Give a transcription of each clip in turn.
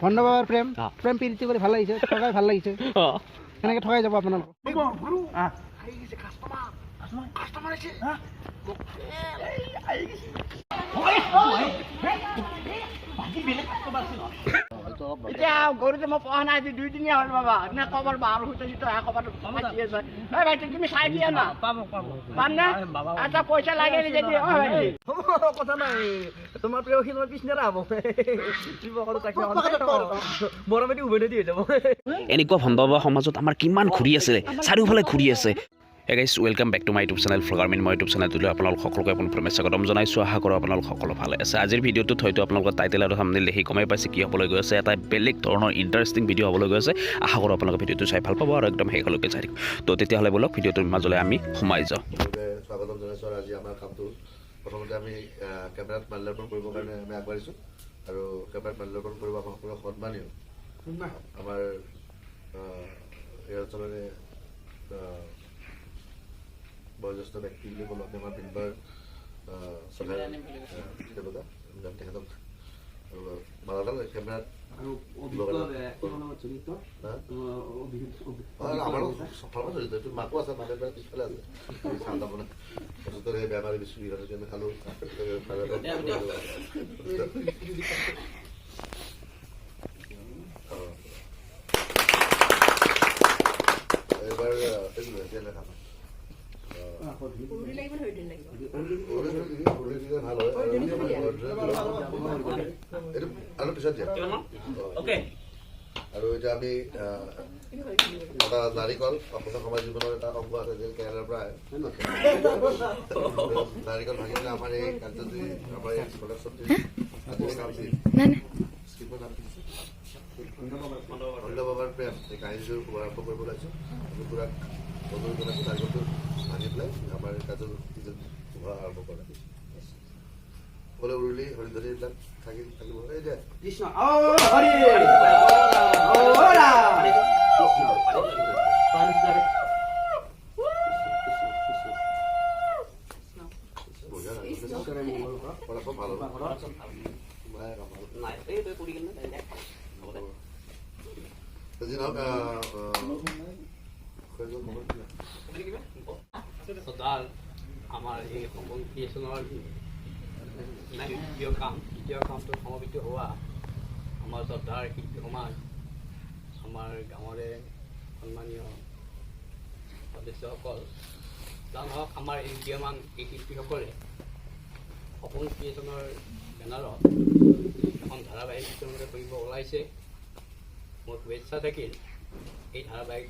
ভণ্ড বাবার প্ৰেম প্রেম প্ৰেম করে কৰি ভালো লাগিছে ঠগাই ভালো লাগিছে অ ঠগাই যাব আপোনালোক এতিয়া গৰুটো মই পোৱা নাই আজি দুই তিনিয়া হ'ল বাবা। নে কবাৰ বাৰ হৈছে যিটো কবাৰ আছে। ভাইটি তুমি চাই দিয়া না। পাম পাম না আচ্ছা পইচা লাগে নি যদি ঐ ভাইটি কথা নাই। তোমাৰ প্ৰেয়সী তোমাৰ পিছনেৰা হ'ব। মৰমেদি উভৈনদী হৈ যাব। এনেকুৱা ভণ্ডবা সমাজত আমাৰ কিমান ঘূৰি আছিলে চাৰিওফালে ঘূৰি আছে। Guys welcome back to my YouTube channel ফ্লগাৰমিন মই ইউটিউব চেনেলটোলৈ আপোনালোক সকলোকে পোনপ্ৰথমে স্বাগতম জনাইছোঁ। আশা কৰোঁ আপোনালোক সকলো ভালে আছে। আজিৰ ভিডিঅ'টোত হয়তো আপোনালোকৰ টাইটেল আৰু থামনেল দেখি গমেই পাইছে কি হ'বলৈ গৈ আছে। এটা বেলেগ ধৰণৰ ইণ্টাৰেষ্টিং ভিডিঅ' হ'বলৈ গৈ আছে। আশা কৰোঁ আপোনালোকে ভিডিঅ'টো চাই ভালো পাব আৰু একদম শেষলৈকে চাই থাকিব। তো তেতিয়াহ'লে ব'লক, ভিডিঅ'টোৰ মাজলৈ আমি সোমাই যাওঁ। স্বাগতম জনাইছোঁ আজি আমাৰ কামটো। প্ৰথমতে আমি কেমেৰাত মাল্যাৰ্পণ কৰিবৰ কাৰণে আমি আগবাঢ়িছোঁ। আৰু কেমেৰাত মাল্যাৰ্পণ কৰিব আমাৰ সকলো সন্মানীয়। আমাৰ এই অঞ্চলৰে বয়োজ্যেষ্ঠ ব্যক্তি বুলি ক'লোঁ আমাৰ পিনবাৰ চলাই তেওঁলোকে তেখেতক আৰু মালাডাল কেমেৰাত আমাৰো সফলতা জড়িত এইটো মাকো আছে মাকে প্ৰায় পিছফালে আছে চান্দ আপোনাৰ তাৰপিছত সেই বেমাৰী আমি খালোঁ অঁ। এইবাৰ আহ, এইটো এতিয়া লেখা নাই। আহ, উৰুলি দিলে ভালো হয় আৰু এইটো আৰু পিছত আৰু এতিয়া আমি এটা নাৰিকল অসমীয়া সমাজ জীৱনৰ এটা অংগ আছে যে কেৰেলাৰ পৰা নাৰিকল ভাঙি পেলাই আমাৰ এই কাৰ্যটি আমাৰ এই প্ৰডাকশ্যনটি? খণ্ড বাবাৰ প্ৰেম এই কাহিনীটো শুভাৰম্ভ কৰিব ওলাইছোঁ আমি পুৰা বন্ধু জনাইছোঁ নাৰিকলটো ভাঙি পেলাই আমাৰ এই কাৰ্যটি শুভ আৰম্ভ কৰা উৰুলি হৰিধৰি এইবিলাক থাকি থাকিব এই যে বঢ়িয়া লাগিছে। পৰাপক্ষত ভালো হ'ব। মায়ে কাম ভালো। যি নহওক, আহ, আহ, হৈ গ'ল খবৰ কি? সদায় আমাৰ এই দ্বিতীয় কাম দ্বিতীয় কামটো সমবেত হোৱা। আমাৰ শ্ৰদ্ধাৰ শিল্পী সমাজ আমাৰ গাঁৱৰে সন্মানীয় সদস্যসকল, যান হওক আমাৰ এই উদীয়মান এই শিল্পীসকলে, সপোন ক্ৰিয়েশ্যনৰ বেনাৰত এখন ধাৰাবাহিক ইতিমধ্যে কৰিব ওলাইছে। মোৰ শুভেচ্ছা থাকিল এই ধাৰাবাহিক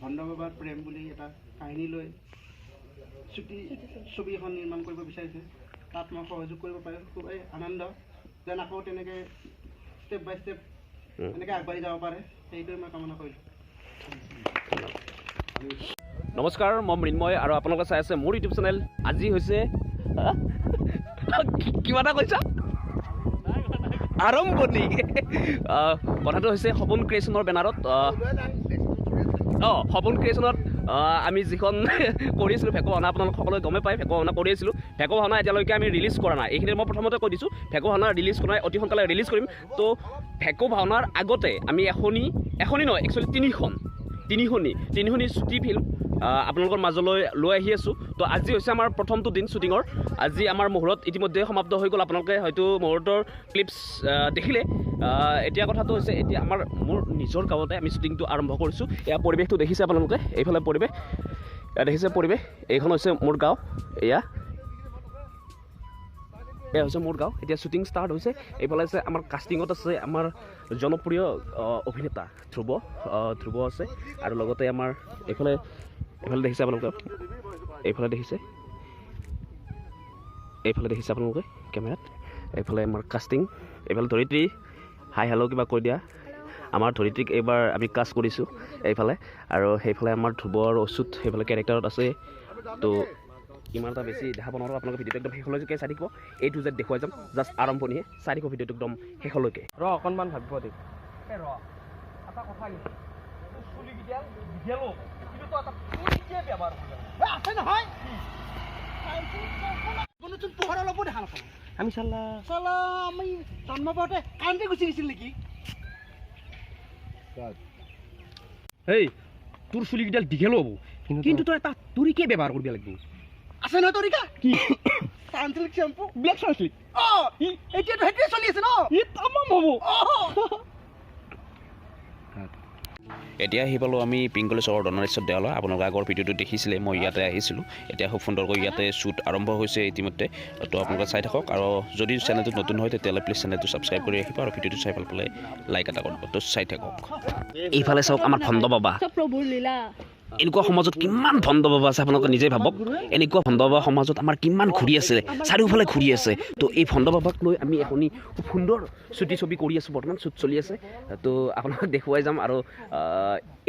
ভণ্ড বাবাৰ প্ৰেম বুলি এটা কাহিনী লৈ ছবি এখন নিৰ্মাণ কৰিব বিচাৰিছে। তাত মই সহযোগ কৰিব পাৰিম খুবেই আনন্দ। যেন আকৌ তেনেকৈ ষ্টেপ বাই ষ্টেপ এনেকৈ আগবাঢ়ি যাব পাৰে সেইটোৱে মই কামনা কৰিছোঁ। নমস্কাৰ মই মৃন্ময় আৰু আপোনালোকে চাই আছে মোৰ ইউটিউব চেনেল। আজি হৈছে কিবা এটা কৈছা? আৰম্ভণি। কথাটো হৈছে সপোন ক্ৰিয়েশ্যনৰ বেনাৰত অঁ সপোন ক্ৰিয়েশ্যনত আমি যিখন কৰি আছিলোঁ ভেকু ভাওনা, আপোনালোক সকলোৱে গমেই পায় ভেকু ভাওনা কৰি আছিলোঁ। ভেকু ভাওনা এতিয়ালৈকে আমি ৰিলিজ কৰা নাই। এইখিনি মই প্ৰথমতে কৈ দিছোঁ ভেকু ভাওনা ৰিলিজ কৰা অতি সোনকালে ৰিলিজ কৰিম। তো ভেকু ভাওনাৰ আগতে আমি এখনি এখনি নহয় একচুৱেলি তিনিখন। তিনিখনি তিনিখনি ছুটি ফিল্ম আপোনালোকৰ মাজলৈ লৈ আহি আছোঁ। তো আজি হৈছে আমাৰ প্ৰথমটো দিন শ্বুটিঙৰ। আজি আমাৰ মুহূৰ্ত ইতিমধ্যে সমাপ্ত হৈ গ'ল। আপোনালোকে হয়তো মুহূৰ্তৰ ক্লিপছ দেখিলে। এতিয়া কথাটো হৈছে এতিয়া আমাৰ মোৰ নিজৰ গাঁৱতে আমি শ্বুটিংটো আৰম্ভ কৰিছোঁ। এয়া পৰিৱেশটো দেখিছে আপোনালোকে? এইফালে পৰিৱেশ। এয়া দেখিছে পৰিৱেশ। এইখন হৈছে মোৰ গাঁও। এয়া এয়া হৈছে মোৰ গাঁও। এতিয়া শ্বুটিং ষ্টাৰ্ট হৈছে। এইফালে আছে আমাৰ কাষ্টিঙত আছে আমাৰ জনপ্ৰিয় অভিনেতা ধ্ৰুৱ। ধ্ৰুৱ আছে। আৰু লগতে আমাৰ এইফালে এইফালে দেখিছে আপোনালোকে? এইফালে দেখিছে? এইফালে দেখিছে আপোনালোকে কেমেৰাত? এইফালে আমাৰ কাষ্টিং এইফালে ধৰিত্ৰী। হাই হেল্ল' কিবা কৈ দিয়া। আমাৰ ধৰিত্ৰীক এইবাৰ আমি কাষ্ট কৰিছোঁ এইফালে। আৰু সেইফালে আমাৰ ধ্ৰুৱ আৰু অচ্যুত সেইফালে কেৰেক্টাৰত আছে। তো ইমান এটা বেছি দেখাব নোৱাৰোঁ আপোনালোকে ভিডিঅ'টো একদম শেষলৈকে চাই থাকিব। এই টু জেড দেখুৱাই যাম। জাষ্ট আৰম্ভণিহে চাই থাকিব ভিডিঅ'টো একদম শেষলৈকে। ৰ অকণমান ভাবিব দিম আছে নহয় কোনোচোন আমি চাল্লা চালা আমি জন্ম পাওঁতে কাৰেণ্টে গুচি গৈছিল নেকি এই তোৰ চুলিকেইডাল দীঘল হ'ব। কিন্তু তই এটা তুৰিকে ব্যৱহাৰ কৰিব লাগিব। আছে নহয় তৰিকা? কি? চানচিল্ক চেম্পু ব্লেক চাৰ্চিক অ এতিয়াতো সেইটোৱে চলি আছে ন? ই তামাম হ'ব। এতিয়া আহি পালোঁ আমি পিংকলি চহৰ দনাৰীশ্বৰ দেৱালয় আপোনালোকে আগৰ ভিডিঅ'টো দেখিছিলে মই ইয়াতে আহিছিলোঁ। এতিয়া খুব সুন্দৰকৈ ইয়াতে শ্বুট আৰম্ভ হৈছে ইতিমধ্যে। তো আপোনালোকে চাই থাকক আৰু যদি চেনেলটো নতুন হয় তেতিয়াহ'লে প্লিজ চেনেলটো ছাবস্ক্ৰাইব কৰি ৰাখিব আৰু ভিডিঅ'টো চাই ভালো পালে লাইক এটা কৰিব তো চাই থাকক। এইফালে চাওক আমাৰ ভণ্ড বাবা। প্ৰভুৰ লীলা। এনেকুৱা সমাজত কিমান ভণ্ড বাবা আছে আপোনালোকে নিজেই ভাবক। এনেকুৱা ভণ্ড বাবা সমাজত আমাৰ কিমান ঘূৰি আছে চাৰিওফালে ঘূৰি আছে। তো এই ভণ্ড বাবাক লৈ আমি এখনি খুব সুন্দৰ চুটি ছবি কৰি আছোঁ বৰ্তমান শ্বুট চলি আছে। তো আপোনালোকক দেখুৱাই যাম আৰু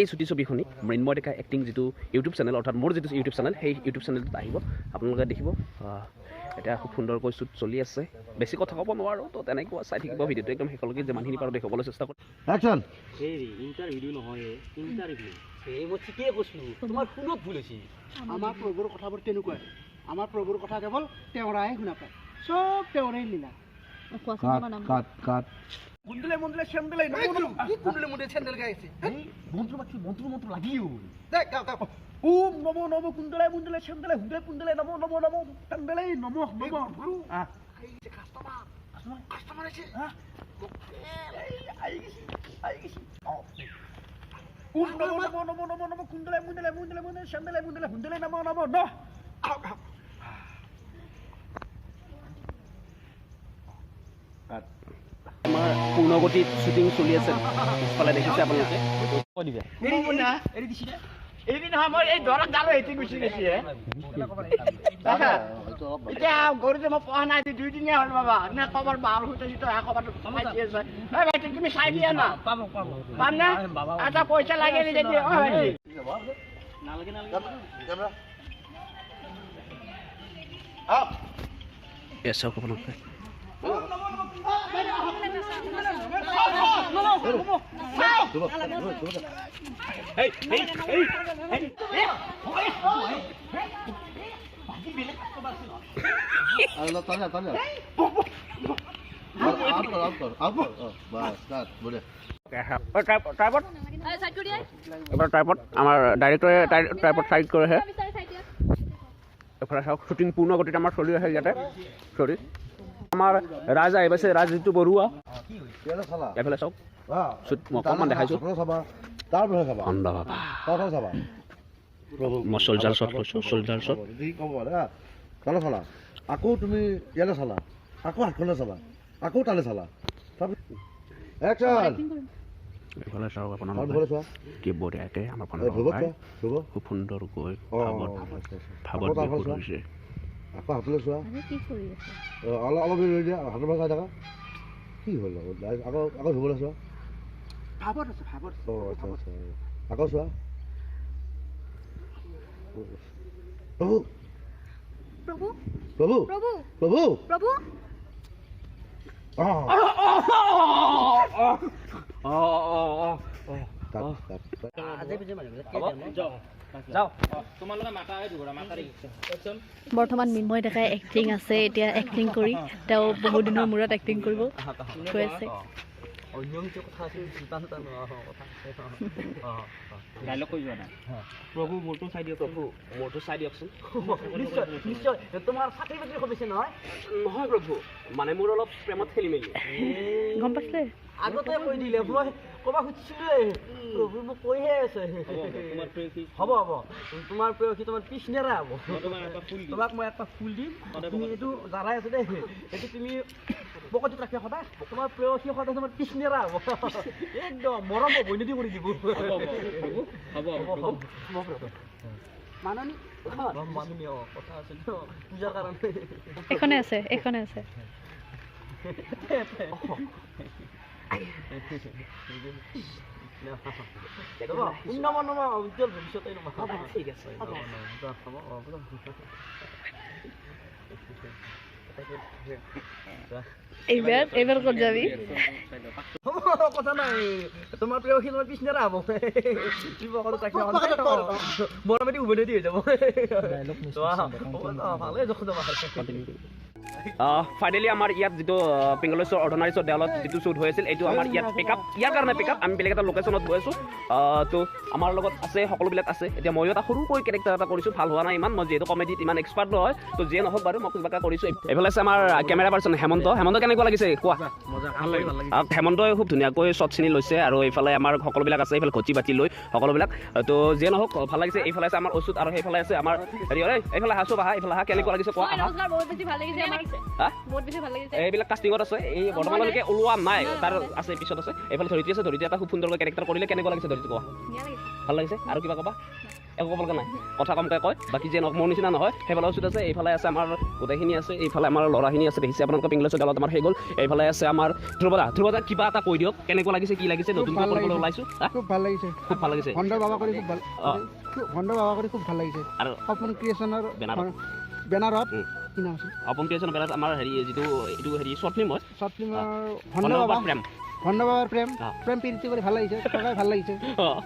এই চুটি ছবিখনি মৃন্ময় ডেকা এক্টিং যিটো ইউটিউব চেনেল অৰ্থাৎ মোৰ যিটো ইউটিউব চেনেল সেই ইউটিউব চেনেলটোত আহিব। আপোনালোকে দেখিব এতিয়া খুব সুন্দৰকৈ শ্বুট চলি আছে। বেছি কথা ক'ব নোৱাৰোঁ তো তেনেকুৱা চাই থাকিব ভিডিঅ'টো। একদম শেষলৈকে যিমানখিনি পাৰোঁ দেখুৱাবলৈ চেষ্টা কৰিম এই মই ঠিকেই কৈছোঁ তোমাৰ ফোনত ভুল হৈছে আমাৰ প্ৰভুৰ কথাবোৰ তেনেকুৱাই। আমাৰ প্ৰভুৰ কথা কেৱল তেওঁৰাই শুনা পায়। চব তেওঁৰে লীলা। কোৱাচোন তোমাৰ নাম কাট কাট মুন্দলে মুন্দলে চেন্দেলে মুন্দলে মুন্দলে চেন্দেল গাইছে মন্ত্র মাছি মন্ত্র মন্ত্র লাগিও দে গাও গাও ওম নমো নমো কুন্দলে মুন্দলে চেন্দেলে হুদে কুন্দলে নমো নমো নমো চেন্দেলে নমো নমো। আ। কাষ্টমাৰ আছে? ওম নমো নমো নমো নমো নমো কুন্দলে মুন্দলে মুন্দলে মুন্দলে চেন্দেলে মুন্দলে হুদলে নমো নমো ন আমাৰ পূৰ্ণগতিত শ্বুটিং চলি আছে। পিছফালে দেখিছে আপোনালোকে। এৰি নহয় মই এই দৰক জালো এটি গুচি গৈছি এতিয়া গৰুটো মই পোৱা নাই দুই দিনীয়া হ'ল বাবা। নে খবৰ বাৰ সুতে যিটো এশ খবৰটো পাইছি আছে ঐ ভাইটি তুমি চাই দিয়া না। পাব পাব পাম না এটা পইচা লাগে নি যদি অ ভাইটি কেমেৰা এ চাওক আপোনালোকে। আৰু অলপ টানি টানি আপ Tanya, Bas, start, boleh. এবাৰ আমাৰ ডাইৰেক্টৰে চাইড কৰেহে চাওক শ্বুটিং পূৰ্ণ গতিত আমাৰ চলি আছে ইয়াতে। চৰি আমাৰ ৰাজ আহি পাইছে ৰাজ যিটো বৰুৱা এইফালে চাওক। অকণমান দেখাইছোঁ। মই চলজাৰ চট কৈছোঁ চলজাৰ চট তালে চালা। আকৌ তুমি ইয়ালে চালা। আকৌ হাতখনে চালা। আকৌ তালে চালা। তাৰপিছত একচন এইফালে চাওক আৰু আপোনালোকে ভলে চোৱা। কি বঢ়িয়াকৈ আমাৰ ভণ্ড এই ভূগত বাবাই চোৱা ভূগত খুব সুন্দৰকৈ অঁ ভাৱত অঁ আচ্ছা, আচ্ছা। ভাৱত আকৌ তাৰফালে বিভোৰ চোৱা। হৈছে। আকৌ হাতলে চোৱা। আৰে কি কৰি আছে? অ, অলপ অলপ দেৰি ৰৈ দিয়া। হাতৰ পৰা চাই থাকা। কি হ'ল আকৌ ডাইৰেক্ট আকৌ আকৌ ধুবলৈ চোৱা। ভাৱত আছে ভাৱত আছে। অঁ আচ্ছা আচ্ছা। আকৌ চোৱা। বৰ্তমান মিন্ময় ডেকাই এক্টিং আছে এতিয়া এক্টিং কৰি তেওঁ বহুদিনৰ মূৰত এক্টিং কৰিব গৈ আছে। অন্য কিছু কথা আছিল চিন্তা চিন্তা নহয় কথা অঁ। ডাইলগ কৈ যোৱা নাই? প্ৰভু মোৰটো চাই দিয়ক প্ৰভু মোৰটো চাই দিয়কচোন নিশ্চয় নিশ্চয়। তোমাৰ চাকৰি বাকৰি খুব বেছি নহয়? নহয় প্ৰভু। মানে মোৰ অলপ প্ৰেমত খেলি মেলি। গম পাইছে? আগতে কৈ দিলে মই ক'বা খুজিছিলোৱে প্ৰভু মোক কৈহে আছে। হ'ব হ'ব। তোমাৰ প্ৰেয়সী? তোমাৰ পিছনেৰা হ'ব। তোমাক মই এটা ফুল দিম। তুমি এইটো জানাই আছে দেই। এইটো তুমি পকেটত ৰাখি সদায় তোমাৰ প্ৰেয়সী সদায় তোমাৰ পিছনেৰা হ'ব একদম মৰম বৈনদী কৰি দিব মাননি অঁ কথা আছে ন পূজাৰ কাৰণে এইখনে আছে এইখনে আছে উন্নমন নমা উজ্জ্বল ভৱিষ্যতে ঠিক আছে এইবাৰ এইবাৰ ক'ত যাবি? কথা নাই তোমাৰ তোমাৰ পিছনেৰা হ'ব। মৰমেদি উভতি হৈ যাব। ভালে যখন যাবা ফাইনেলি আমাৰ ইয়াত যিটো আহ, পিংগলেশ্বৰ অৰ্ধনাৰীশ্বৰ দেৱালত যিটো শ্বুট হৈ আছিল এইটো আমাৰ ইয়াত পিক আপ ইয়াৰ কাৰণে পিক আপ আমি বেলেগ এটা লোকেশ্যনত গৈ আছোঁ। আহ, তো আমাৰ লগত আছে সকলোবিলাক আছে। এতিয়া ময়ো এটা সৰুকৈ কেৰেক্টাৰ এটা কৰিছোঁ ভালো হোৱা নাই ইমান মই যিহেতু কমেডিত ইমান এক্সপাৰ্ট নহয় তো যিয়ে নহওক বাৰু মই কিবা এটা কৰিছোঁ। এইফালে আছে আমাৰ কেমেৰা পাৰ্চন হেমন্ত। হেমন্ত কেনেকুৱা লাগিছে? কোৱা। হেমন্তই খুব ধুনীয়াকৈ শ্বটখিনি লৈছে আৰু এইফালে আমাৰ সকলোবিলাক আছে এইফালে ঘটি বাতি লৈ সকলোবিলাক। তো যিয়ে নহওক ভালো লাগিছে। এইফালে আছে আমাৰ অচুত আৰু সেইফালে আছে আমাৰ হেৰি এইফালে হাঁচো বাহা এইফালে হা কেনেকুৱা লাগিছে কোৱা এইবিলাক কাষ্টিঙত আছে। এই বৰ্তমানলৈকে ওলোৱা নাই। তাৰ আছে পিছত আছে। এইফালে ধৰিত্ৰী আছে। ধৰিত্ৰী এটা খুব সুন্দৰকৈ কেৰেক্টাৰ কৰিলে। কেনেকুৱা লাগিছে ধৰিত্ৰী কোৱা? ভাল লাগিছে? আৰু কিবা ক'বা? একো ক'ব লগা নাই। কথা কমকৈ কয়। বাকী যে মোৰ নিচিনা নহয় সেইফালে ওচৰত আছে। এইফালে আছে আমাৰ গোটেইখিনি আছে। এইফালে আমাৰ ল'ৰাখিনি আছে। দেখিছে আপোনালোকৰ পিংগলেশ্বৰ গালত আমাৰ হৈ গ'ল। এইফালে আছে আমাৰ ধ্ৰুৱদা। ধ্ৰুৱদা কিবা এটা কৈ দিয়ক। কেনেকুৱা লাগিছে? কি লাগিছে? কৰিবলৈ ওলাইছোঁ? খুব ভাল লাগিছে। খুব ভাল লাগিছে। ভণ্ড বাবা কৰি খুব ভাল অঁ। বাবা কৰি খুব ভাল লাগিছে। আৰু সপোন ক্ৰিয়েশ্যনৰ বেনাৰত। কি নাম আছিল অপন ক্ৰিয়েশ্যন আমাৰ হেৰি যিটো এইটো হেৰি শ্বৰ্ট ফিল্ম হয়। শ্বৰ্ট ফিল্মৰ ভণ্ড ভণ্ড বাবা। প্ৰেম। ভণ্ড বাবাৰ প্ৰেম। প্ৰেম প্ৰীতি কৰি ভালো লাগিছে ঠগাই ভালো লাগিছে। অঁ।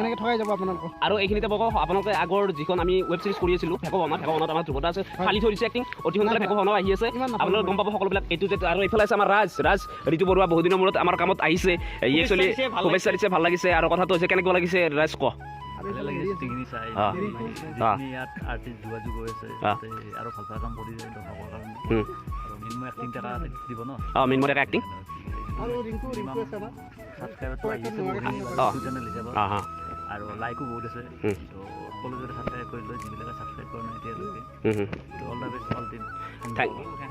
এনেকৈ যাব আপোনালোকক। আৰু এইখিনিতে বক আপোনালোকে আগৰ যিখন আমি ৱেব ছিৰিজ কৰি আছিলোঁ আমাৰ ধ্ৰুৱতা আছে ফালি থৈ দিছে এক্টিং অতি সোনকালে আহি আছে। আপোনালোকে গম পাব সকলোবিলাক এইটো যে আৰু এইফালে আছে আমাৰ ৰাজ ৰাজ ঋতু বৰুৱা বহুত দিনৰ মূৰত আমাৰ কামত আহিছে। ই একচুৱেলি শুভেচ্ছা দিছে ভালো লাগিছে। আৰু কথাটো হৈছে কেনেকুৱা লাগিছে ৰাজ ক?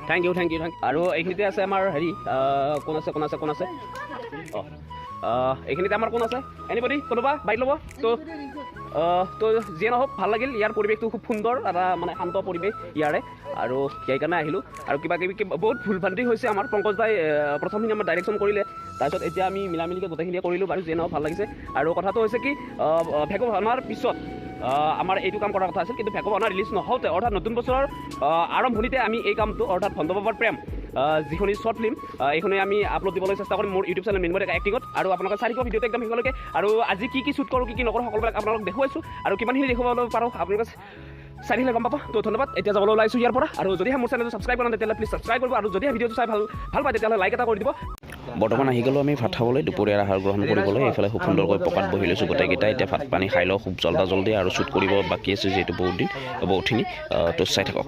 Thank you thank you thank আৰু এইখিনিতে আছে আমাৰ হেৰি কোন আছে কোন আছে কোন আছে? এইখিনিতে আমাৰ কোন আছে? এনিবডি কোনোবা? বাইক ল'ব? তো তো যিয়ে নহওক ভাল লাগিল। ইয়াৰ পৰিৱেশটো খুব সুন্দৰ এটা মানে শান্ত পৰিৱেশ ইয়াৰে। আৰু সেইকাৰণে আহিলোঁ। আৰু কিবা কিবি বহুত ভুল ভ্ৰান্তি হৈছে আমাৰ। পংকজ দাই প্ৰথমখিনি আমাৰ ডাইৰেকশ্যন কৰিলে। তাৰপিছত এতিয়া আমি মিলা মিলিকৈ গোটেইখিনিয়ে কৰিলোঁ বাৰু যিয়ে নহওক ভাল লাগিছে। আৰু কথাটো হৈছে কি ভেকু ভাওনাৰ পিছত আমাৰ এইটো কাম কৰাৰ কথা আছিল কিন্তু ভেকু ভাওনা ৰিলিজ নহওঁতে অৰ্থাৎ নতুন বছৰৰ আৰম্ভণিতে আমি এই কামটো অৰ্থাৎ ভণ্ড বাবাৰ প্ৰেম যিখনি শ্বৰ্ট ফিল্ম এইখনে আমি আপলোড দিবলৈ চেষ্টা কৰিম মোৰ ইউটিউব চেনেল মিনময় এক্টিঙত আৰু আপোনালোকে চাই থাকিব ভিডিঅ'টো একদম শেষলৈকে। আৰু আজি কি কি শ্বুট কৰোঁ, কি কি নকৰোঁ, সকলোবিলাক আপোনালোকক দেখুৱাইছোঁ। আৰু কিমানখিনি দেখুৱাবলৈ পাৰোঁ, আপোনালোকে চাই থাকিলে গম পাব। তো ধন্যবাদ, এতিয়া যাবলৈ ওলাইছোঁ ইয়াৰ পৰা। আৰু যদিহে মোৰ চেনেলটো ছাবস্ক্ৰাইব কৰা তেতিয়াহ'লে প্লিজ ছাবস্ক্ৰাইব কৰিব। আৰু যদিহে ভিডিঅ'টো চাই ভালো ভালো পায়, তেতিয়াহ'লে লাইক এটা কৰি দিব। বৰ্তমান আহি গ'লোঁ আমি ভাত খাবলৈ, দুপৰীয়াৰ আহাৰ গ্ৰহণ কৰিবলৈ। এইফালে খুব সুন্দৰকৈ পকাত বহি লৈছোঁ গোটেইকেইটা। এতিয়া ভাত পানী খাই লওঁ, খুব জল্দা জল্দি। আৰু শ্বুট কৰিব বাকী আছে যিহেতু বহুত দিন বহুতখিনি তো চাই থাকক।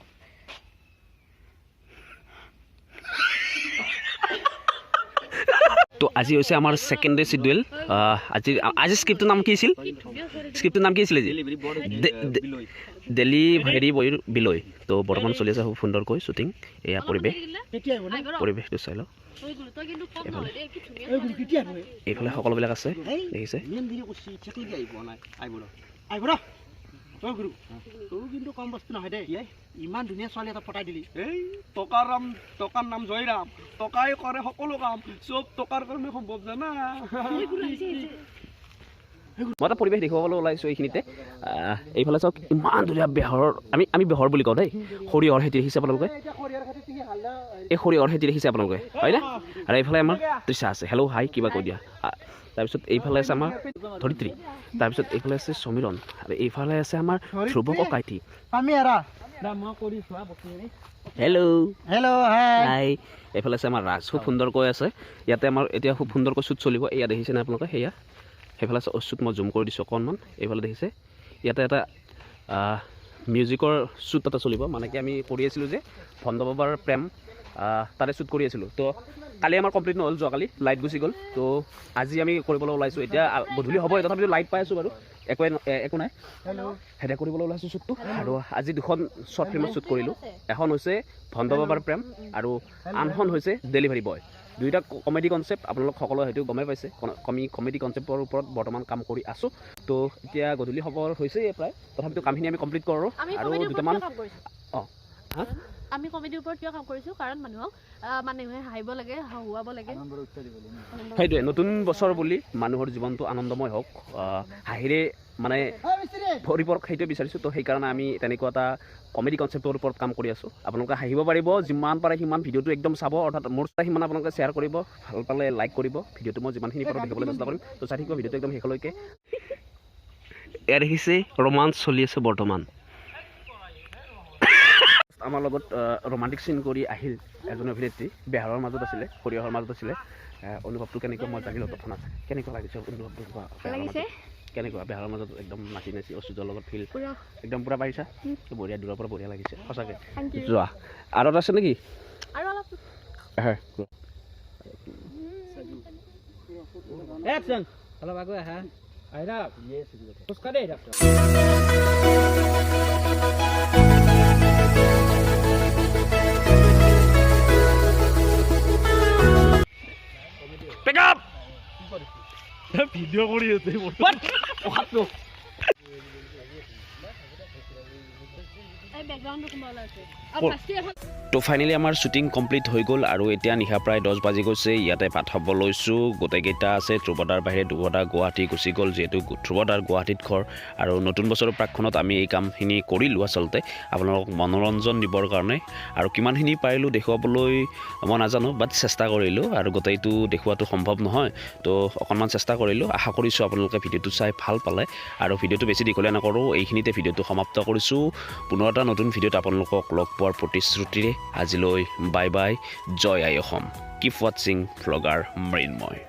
তো আজি হৈছে আমাৰ ছেকেণ্ড ডে চিডুৱেল আজি আজি স্ক্ৰিপ্টটোৰ নাম কি আছিল? স্ক্ৰিপ্টটোৰ নাম কি আছিল আজি? দে- দে- ডেলিভাৰী বয়ৰ বিলৈ তো বৰ্তমান চলি আছে খুব সুন্দৰকৈ শ্বুটিং এয়া পৰিৱেশ। কেতিয়া আহিব নে পৰিৱেশটো চাই লওক এইফালে সকলোবিলাক আছে দেখিছে? গুৰু তোৰ কিন্তু কম বস্তু নহয় দেই ইমান ধুনীয়া ছোৱালী এটা পতাই দিলি এই টকাৰ টকাৰ নাম জয়ৰাম টকাই কৰে সকলো কাম চব টকাৰ কাৰণে সম্ভৱ জানা মই এটা পৰিৱেশ দেখুৱাবলৈ ওলাইছোঁ এইখিনিতে এইফালে চাওক ইমান ধুনীয়া বেহৰৰ আমি আমি বেহৰ বুলি কওঁ দেই সৰিয়হৰ খেতি দেখিছে আপোনালোকে এই সৰিয়হৰ খেতি দেখিছে আপোনালোকে হয়নে? আৰু এইফালে আমাৰ তৃষা আছে। হেল্ল' হাই কিবা কৈ দিয়া। তাৰপিছত এইফালে আছে আমাৰ ধৰিত্ৰী। তাৰপিছত এইফালে আছে সমীৰণ। আৰু এইফালে আছে আমাৰ ধ্ৰুৱ ককাইটি হেল্ল' হেল্ল' হাই এইফালে আছে আমাৰ ৰাজ। খুব সুন্দৰকৈ আছে। ইয়াতে আমাৰ এতিয়া খুব সুন্দৰকৈ শ্বুট চলিব। এয়া দেখিছেনে আপোনালোকে? সেয়া সেইফালে আছে শ্বুট মই জুম কৰি দিছোঁ অকণমান। এইফালে দেখিছে। ইয়াতে এটা মিউজিকৰ শ্বুট এটা চলিব। মানে কি আমি কৰি আছিলোঁ যে ভণ্ড বাবাৰ প্ৰেম তাতে শ্বুট কৰি আছিলোঁ। তো কালি আমাৰ কমপ্লিট নহ'ল যোৱাকালি লাইট গুচি গ'ল। তো আজি আমি কৰিবলৈ ওলাইছোঁ। এতিয়া গধূলি হ'ব তথাপিতো লাইট পাই আছোঁ বাৰু। একোৱে একো নাই। সেয়া কৰিবলৈ ওলাইছোঁ শ্বুটটো। আৰু আজি দুখন শ্বৰ্ট ফিল্মত শ্বুট কৰিলোঁ। এখন হৈছে ভণ্ড বাবাৰ প্ৰেম আৰু আনখন হৈছে ডেলিভাৰী বয় দুয়োটা কমেডি কনচেপ্ট আপোনালোক সকলোৱে হয়তো গমেই পাইছে। কমি কমেডি কনচেপ্টৰ ওপৰত বৰ্তমান কাম কৰি আছোঁ। তো এতিয়া গধূলি খবৰ হৈছেই প্ৰায়। তথাপিতো কামখিনি আমি কমপ্লিট কৰোঁ। আৰু দুটামান অঁ হা? আমি কমেডিৰ ওপৰত কিয় কাম কৰিছোঁ? কাৰণ মানুহক মানুহে হাঁহিব লাগে হহুৱাব লাগে। সেইটোৱে নতুন বছৰ বুলি মানুহৰ জীৱনটো আনন্দময় হওক। হাঁহিৰে মানে পৰিপৰক সেইটোৱে বিচাৰিছোঁ তো সেইকাৰণে আমি তেনেকুৱা এটা কমেডি কনচেপ্টৰ ওপৰত কাম কৰি আছোঁ। আপোনালোকে হাঁহিব পাৰিব যিমান পাৰে সিমান ভিডিঅ'টো একদম চাব অৰ্থাৎ মোৰ চাই সিমান আপোনালোকে শ্বেয়াৰ কৰিব ভাল পালে লাইক কৰিব ভিডিঅ'টো মই যিমানখিনি পাৰোঁ দেখিবলৈ চেষ্টা কৰিম। তো চাই থাকিব ভিডিঅ'টো একদম শেষলৈকে। এয়া দেখিছে ৰোমাঞ্চ চলি আছে বৰ্তমান। আমাৰ লগত ৰোমান্টিক চিন কৰি আহিল এজন অভিনেত্ৰী। বেহাৰৰ মাজত আছিলে সৰিয়হৰ মাজত আছিলে। অনুভৱটো কেনেকুৱা মই জানিলোঁ তৎক্ষণাত কেনেকুৱা লাগিছে অনুভৱটো লাগিছে? কেনেকুৱা? বেহাৰৰ মাজত একদম নাচি নাচি অচুজৰ লগত ফিল একদম পূৰা পাৰিছা বঢ়িয়া দূৰৰ পৰা বঢ়িয়া লাগিছে সঁচাকৈ. যোৱা। আৰু আছে নেকি? আৰু অলপ। হয় আগুৱাই আহা। আহিলা? খোজকাঢ়ি আহিলা? পিক আপ ভিডিঅ' কৰি তো ফাইনেলি আমাৰ শ্বুটিং কমপ্লিট হৈ গ'ল আৰু এতিয়া নিশা প্ৰায় দহ বাজি গৈছে। ইয়াতে ভাত খাব লৈছোঁ। গোটেইকেইটা আছে ধ্ৰুৱদাৰ বাহিৰে ধ্ৰুৱদা গুৱাহাটী গুচি গ'ল যিহেতু ধ্ৰুৱদাৰ গুৱাহাটীত ঘৰ। আৰু নতুন বছৰৰ প্ৰাকখনত আমি এই কামখিনি কৰিলোঁ আচলতে। আপোনালোকক মনোৰঞ্জন দিবৰ কাৰণে। আৰু কিমানখিনি পাৰিলোঁ দেখুৱাবলৈ মই নাজানো বাট চেষ্টা কৰিলোঁ। আৰু গোটেইটো দেখুওৱাটো সম্ভৱ নহয়। তো অকণমান চেষ্টা কৰিলোঁ। আশা কৰিছোঁ আপোনালোকে ভিডিঅ'টো চাই ভালো পালে। আৰু ভিডিঅ'টো বেছি দীঘলীয়া নকৰোঁ। এইখিনিতে ভিডিঅ'টো সমাপ্ত কৰিছোঁ। পুনৰ এটা নতুন ভিডিঅ'ত আপোনালোকক লগ পোৱাৰ প্ৰতিশ্ৰুতিৰে আজিলৈ বাই বাই। জয় আই অসম। কিপ ৱাটছিং ভ্লগাৰ মৃন্ময়।